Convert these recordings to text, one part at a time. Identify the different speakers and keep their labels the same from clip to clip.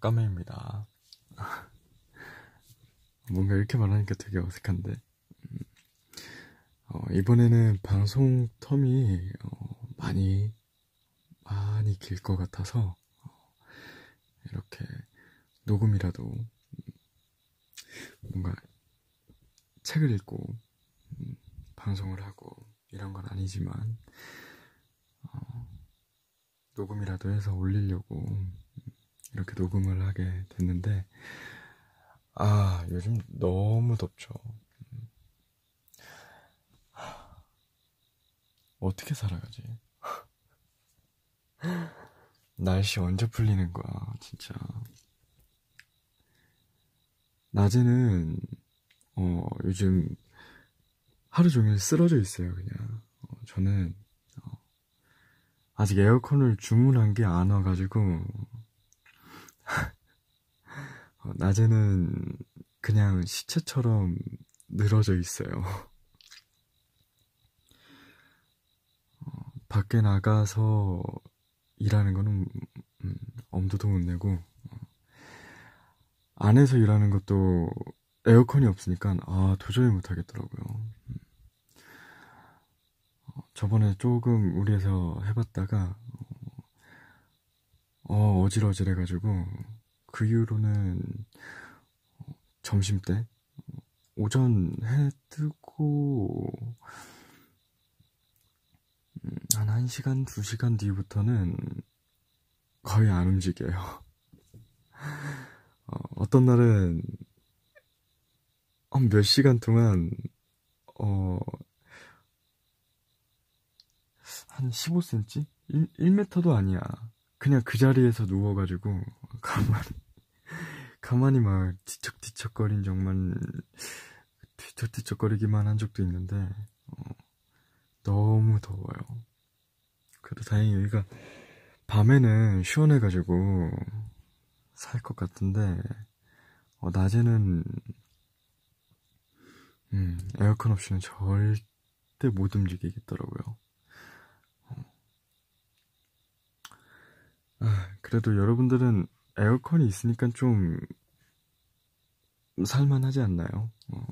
Speaker 1: 까메입니다. 뭔가 이렇게 말하니까 되게 어색한데. 음, 어, 이번에는 방송 텀이 어, 많이, 많이 길 것 같아서, 어, 이렇게 녹음이라도, 음, 뭔가 책을 읽고, 음, 방송을 하고, 이런 건 아니지만, 어, 녹음이라도 해서 올리려고 이렇게 녹음을 하게 됐는데, 아, 요즘 너무 덥죠. 어떻게 살아가지? 날씨 언제 풀리는 거야, 진짜. 낮에는, 어, 요즘 하루 종일 쓰러져 있어요, 그냥. 어, 저는, 어, 아직 에어컨을 주문한 게 안 와가지고, 어, 낮에는 그냥 시체처럼 늘어져 있어요. 어, 밖에 나가서 일하는 거는 음, 엄두도 못 내고 어, 안에서 일하는 것도 에어컨이 없으니까 아 도저히 못 하겠더라고요. 음. 어, 저번에 조금 우리에서 해봤다가 어, 어질어질해가지고 그 이후로는 점심 때 오전 해 뜨고 음, 한 1시간, 2시간 뒤부터는 거의 안 움직여요. 어, 어떤 날은 몇 시간 동안 어, 한 15cm? 1, 1m도 아니야. 그냥 그 자리에서 누워가지고 가만히 가만히 막 뒤척뒤척거린 적만 뒤척뒤척거리기만 한 적도 있는데 어, 너무 더워요. 그래도 다행히 여기가 밤에는 시원해가지고 살 것 같은데 어, 낮에는 음, 에어컨 없이는 절대 못 움직이겠더라고요. 아, 그래도 여러분들은 에어컨이 있으니까 좀 살만하지 않나요? 어.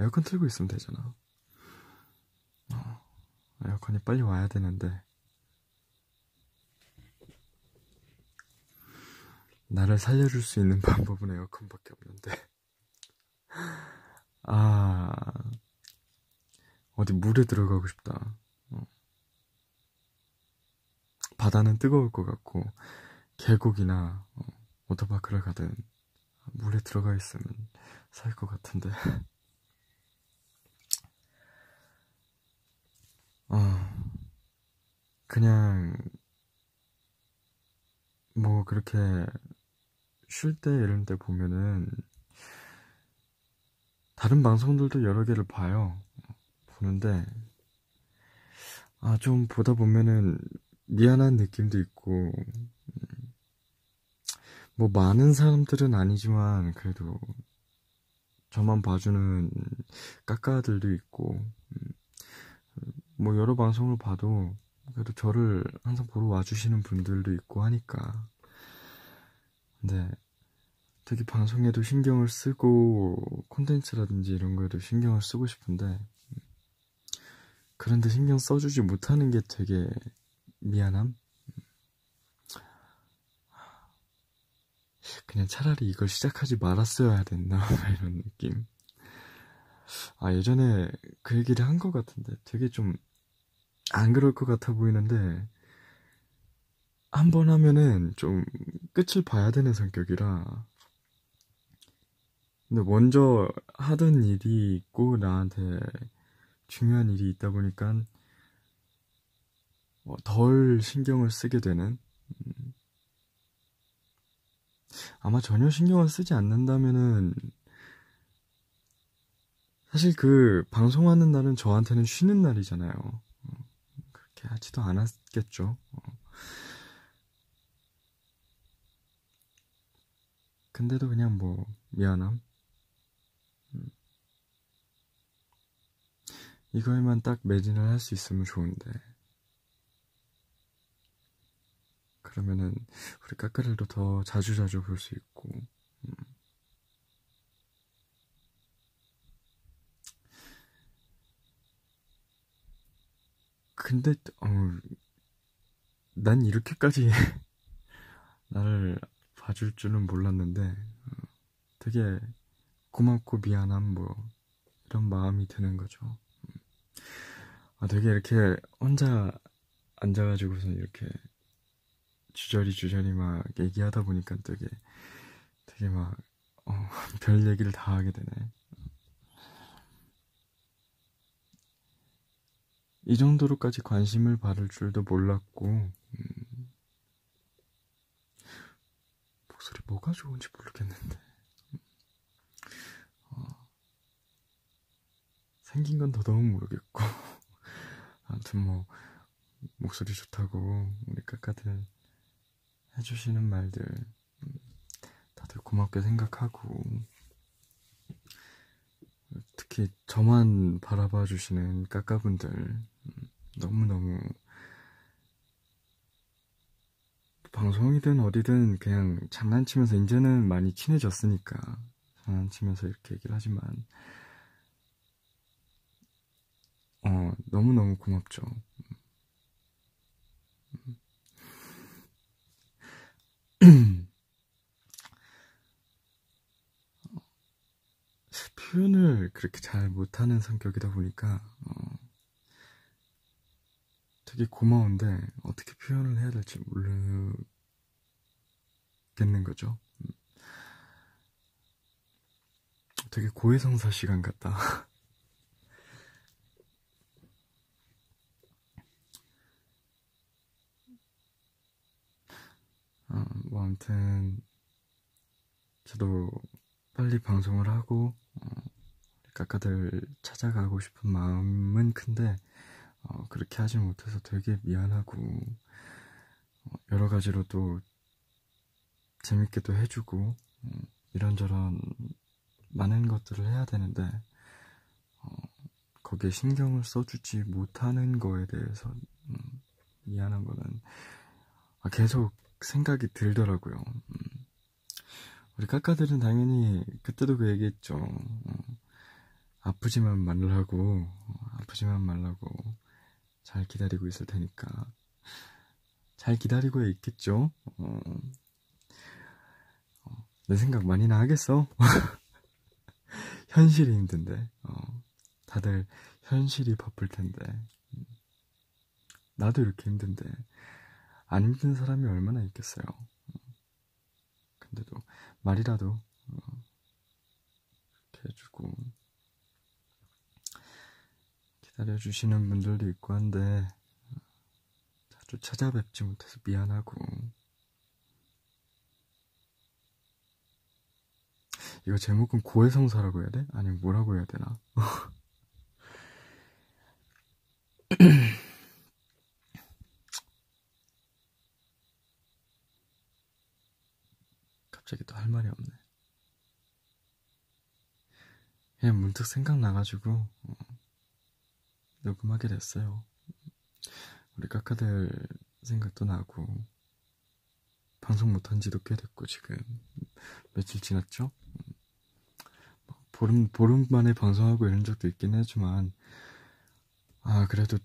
Speaker 1: 에어컨 틀고 있으면 되잖아. 어. 에어컨이 빨리 와야 되는데. 나를 살려줄 수 있는 방법은 에어컨밖에 없는데. 아, 어디 물에 들어가고 싶다. 어. 바다는 뜨거울 것 같고, 계곡이나 어, 워터파크를 가든 물에 들어가 있으면 살 것 같은데. 어, 그냥 뭐 그렇게 쉴 때 이런 때 보면은 다른 방송들도 여러 개를 봐요. 보는데 아 좀 보다 보면은 미안한 느낌도 있고 뭐 많은 사람들은 아니지만 그래도 저만 봐주는 까까들도 있고 음, 뭐 여러 방송을 봐도 그래도 저를 항상 보러 와주시는 분들도 있고 하니까 근데 되게 방송에도 신경을 쓰고 콘텐츠라든지 이런 거에도 신경을 쓰고 싶은데 그런데 신경 써주지 못하는 게 되게 미안함? 그냥 차라리 이걸 시작하지 말았어야 됐나 이런 느낌. 아 예전에 그 얘기를 한 것 같은데 되게 좀 안 그럴 것 같아 보이는데 한 번 하면은 좀 끝을 봐야 되는 성격이라 근데 먼저 하던 일이 있고 나한테 중요한 일이 있다 보니까 어, 덜 신경을 쓰게 되는 음, 아마 전혀 신경을 쓰지 않는다면은 사실 그 방송하는 날은 저한테는 쉬는 날이잖아요. 어, 그렇게 하지도 않았겠죠. 어. 근데도 그냥 뭐 미안함. 음. 이거에만 딱 매진을 할 수 있으면 좋은데. 그러면은 우리 까까들도 더 자주자주 볼 수 있고 음. 근데 어, 난 이렇게까지 나를 봐줄 줄은 몰랐는데 어, 되게 고맙고 미안함 뭐 이런 마음이 드는 거죠. 음. 아, 되게 이렇게 혼자 앉아가지고서 이렇게 주저리 주저리 막 얘기하다 보니까 되게 되게 막 어, 별 얘기를 다 하게 되네. 이 정도로까지 관심을 받을 줄도 몰랐고 음, 목소리 뭐가 좋은지 모르겠는데 어, 생긴 건 더더욱 모르겠고 아무튼 뭐 목소리 좋다고 우리 까까들 해주시는 말들 음, 다들 고맙게 생각하고 특히 저만 바라봐 주시는 까까분들 음, 너무너무 방송이든 어디든 그냥 장난치면서 이제는 많이 친해졌으니까 장난치면서 이렇게 얘기를 하지만 어 너무너무 고맙죠. 표현을 그렇게 잘 못하는 성격이다 보니까 어, 되게 고마운데 어떻게 표현을 해야 될지 모르겠는 거죠. 음. 되게 고해성사 시간 같다. 어, 뭐 아무튼 저도 빨리 방송을 하고 어, 까까들 찾아가고 싶은 마음은 큰데 어, 그렇게 하지 못해서 되게 미안하고 어, 여러 가지로 또 재밌게 도 해주고 어, 이런저런 많은 것들을 해야 되는데 어, 거기에 신경을 써주지 못하는 거에 대해서 음, 미안한 거는 아, 계속 생각이 들더라고요. 음. 우리 까까들은 당연히 그때도 그 얘기했죠. 어, 아프지만 말라고, 어, 아프지만 말라고 잘 기다리고 있을 테니까 잘 기다리고 있겠죠. 어, 어, 내 생각 많이나 하겠어. 현실이 힘든데, 어, 다들 현실이 바쁠 텐데, 음, 나도 이렇게 힘든데 안 힘든 사람이 얼마나 있겠어요. 근데도 말이라도 어, 이렇게 해주고 기다려주시는 분들도 있고 한데 자주 찾아뵙지 못해서 미안하고 이거 제목은 고해성사라고 해야 돼? 아니면 뭐라고 해야 되나? 갑자기 또 할 말이 없네. 그냥 문득 생각나가지고 어, 녹음하게 됐어요. 우리 까까들 생각도 나고 방송 못한 지도 꽤 됐고 지금 며칠 지났죠? 뭐 보름 보름 만에 방송하고 이런 적도 있긴 하지만 아 그래도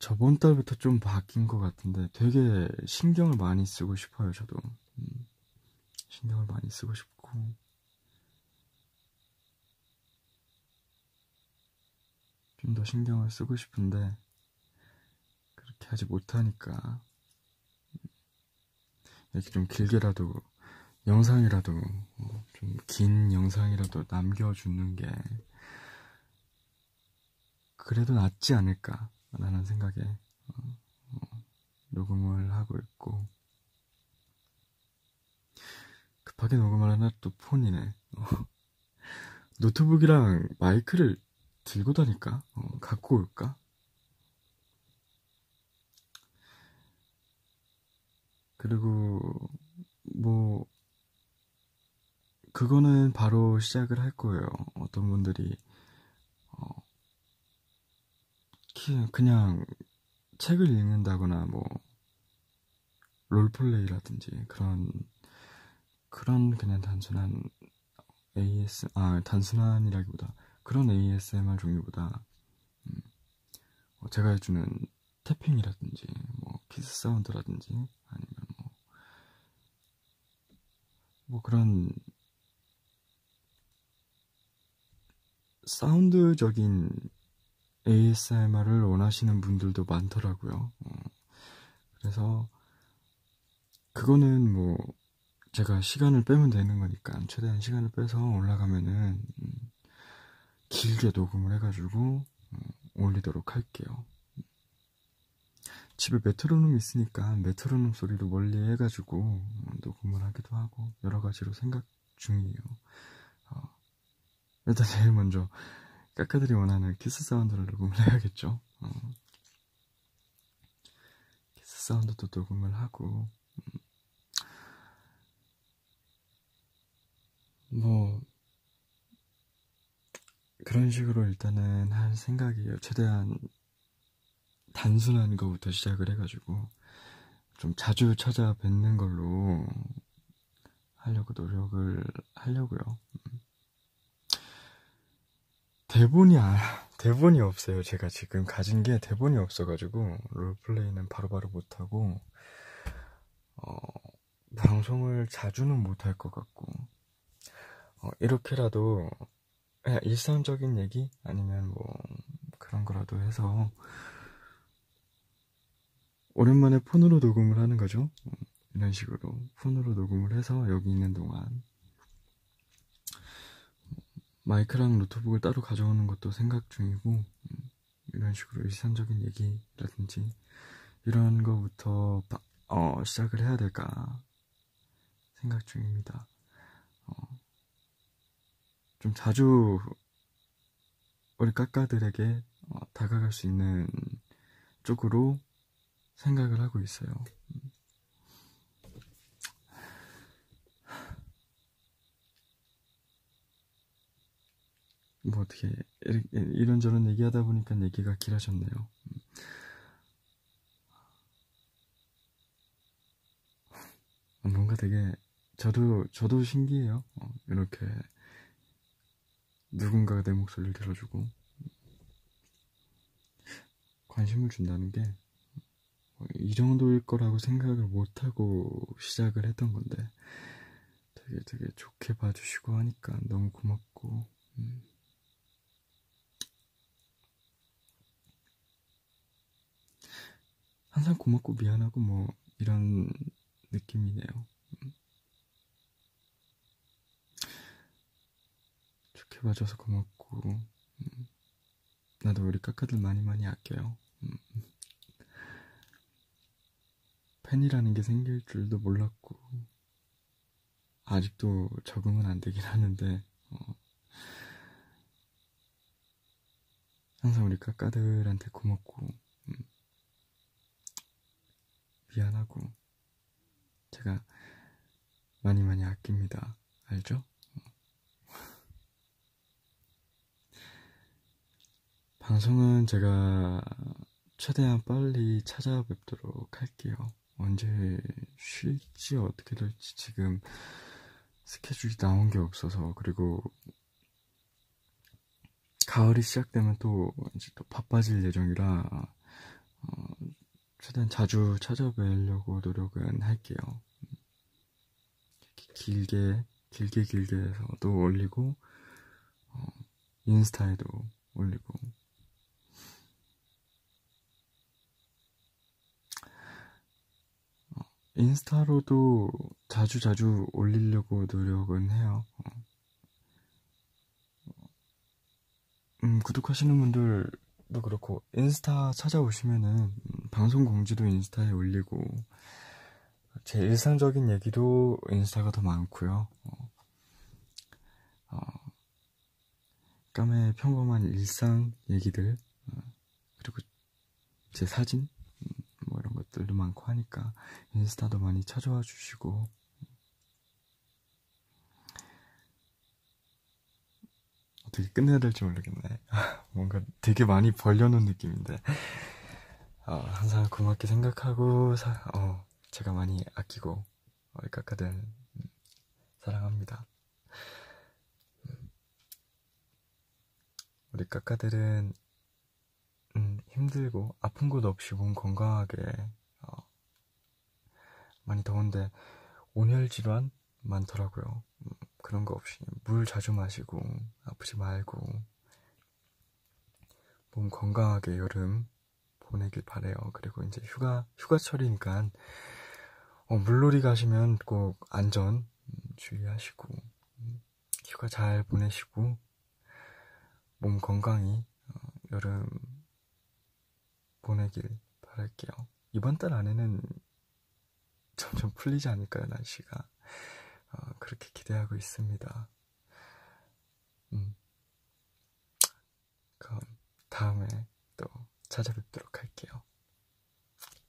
Speaker 1: 저번 달부터 좀 바뀐 것 같은데 되게 신경을 많이 쓰고 싶어요 저도 음, 신경을 많이 쓰고 싶고. 좀더 신경을 쓰고 싶은데 그렇게 하지 못하니까. 이렇게 좀 길게라도 영상이라도 어, 좀긴 영상이라도 남겨주는 게 그래도 낫지 않을까라는 생각에 어, 어, 녹음을 하고 있고 급하게 녹음을 하나 또 폰이네. 어. 노트북이랑 마이크를 들고 다닐까? 어, 갖고 올까? 그리고 뭐 그거는 바로 시작을 할 거예요. 어떤 분들이 어, 그냥 책을 읽는다거나 뭐 롤플레이라든지 그런 그런 그냥 단순한 AS 아 단순한이라기보다 그런 ASMR 종류보다 음, 뭐 제가 해주는 태핑이라든지 뭐 키스 사운드라든지 아니면 뭐, 뭐 그런 사운드적인 ASMR을 원하시는 분들도 많더라고요. 어, 그래서 그거는 뭐 제가 시간을 빼면 되는 거니까 최대한 시간을 빼서 올라가면은 음, 길게 녹음을 해가지고 음, 올리도록 할게요. 집에 메트로놈 있으니까 메트로놈 소리도 멀리 해가지고 음, 녹음을 하기도 하고 여러 가지로 생각 중이에요. 어, 일단 제일 먼저 까까들이 원하는 키스 사운드를 녹음을 해야겠죠. 어. 키스 사운드도 녹음을 하고 뭐 그런 식으로 일단은 할 생각이에요. 최대한 단순한 거부터 시작을 해가지고 좀 자주 찾아뵙는 걸로 하려고 노력을 하려고요. 음. 대본이 아, 대본이 없어요. 제가 지금 가진 게 대본이 없어가지고 롤플레이는 바로바로 못하고 어, 방송을 자주는 못할 것 같고 어, 이렇게라도 그냥 일상적인 얘기 아니면 뭐 그런 거라도 해서 오랜만에 폰으로 녹음을 하는 거죠. 어, 이런 식으로 폰으로 녹음을 해서 여기 있는 동안 마이크랑 노트북을 따로 가져오는 것도 생각 중이고 음, 이런 식으로 일상적인 얘기라든지 이런 거부터 어, 시작을 해야 될까 생각 중입니다. 어, 좀 자주 우리 까까들에게 어, 다가갈 수 있는 쪽으로 생각을 하고 있어요. 음. 뭐 어떻게 이런저런 얘기하다 보니까 얘기가 길어졌네요. 음. 뭔가 되게 저도 저도 신기해요. 어, 이렇게 누군가가 내 목소리를 들어주고 관심을 준다는 게 이 정도일 거라고 생각을 못하고 시작을 했던 건데 되게 되게 좋게 봐주시고 하니까 너무 고맙고 음. 항상 고맙고 미안하고 뭐 이런 느낌이네요. 음. 좋게 봐줘서 고맙고 음. 나도 우리 까까들 많이 많이 아껴요. 음. 팬이라는 게 생길 줄도 몰랐고 아직도 적응은 안 되긴 하는데 어. 항상 우리 까까들한테 고맙고 미안하고 제가 많이 많이 아낍니다. 알죠? 방송은 제가 최대한 빨리 찾아뵙도록 할게요. 언제 쉴지 어떻게 될지 지금 스케줄이 나온 게 없어서 그리고 가을이 시작되면 또 이제 또 바빠질 예정이라 어, 최대한 자주 찾아뵈려고 노력은 할게요. 길게, 길게, 길게 해서도 올리고, 어, 인스타에도 올리고. 인스타로도 자주 자주 올리려고 노력은 해요. 어. 음, 구독하시는 분들 도 그렇고 인스타 찾아오시면은 음, 방송 공지도 인스타에 올리고 제 일상적인 얘기도 인스타가 더 많고요. 어, 어, 까의 평범한 일상 얘기들 어, 그리고 제 사진 것들도 많고 하니까 인스타도 많이 찾아와 주시고 어떻게 끝내야 될지 모르겠네. 뭔가 되게 많이 벌려놓은 느낌인데. 어, 항상 고맙게 생각하고, 사, 어, 제가 많이 아끼고 까까들 음, 사랑합니다. 음, 우리 까까들은 음, 힘들고 아픈 곳 없이 몸 건강하게 어, 많이 더운데 온열 질환 많더라고요. 음, 그런 거 없이 물 자주 마시고 아프지 말고 몸 건강하게 여름 보내길 바래요. 그리고 이제 휴가 휴가철이니까 어, 물놀이 가시면 꼭 안전 음, 주의하시고 음, 휴가 잘 보내시고 몸 건강히 어, 여름 보내길 바랄게요. 이번 달 안에는 점점 풀리지 않을까요, 날씨가? 어, 그렇게 기대하고 있습니다. 음. 그럼 다음에 또 찾아뵙도록 할게요.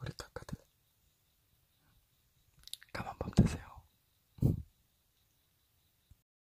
Speaker 1: 우리 카카들. 가만 밤 되세요.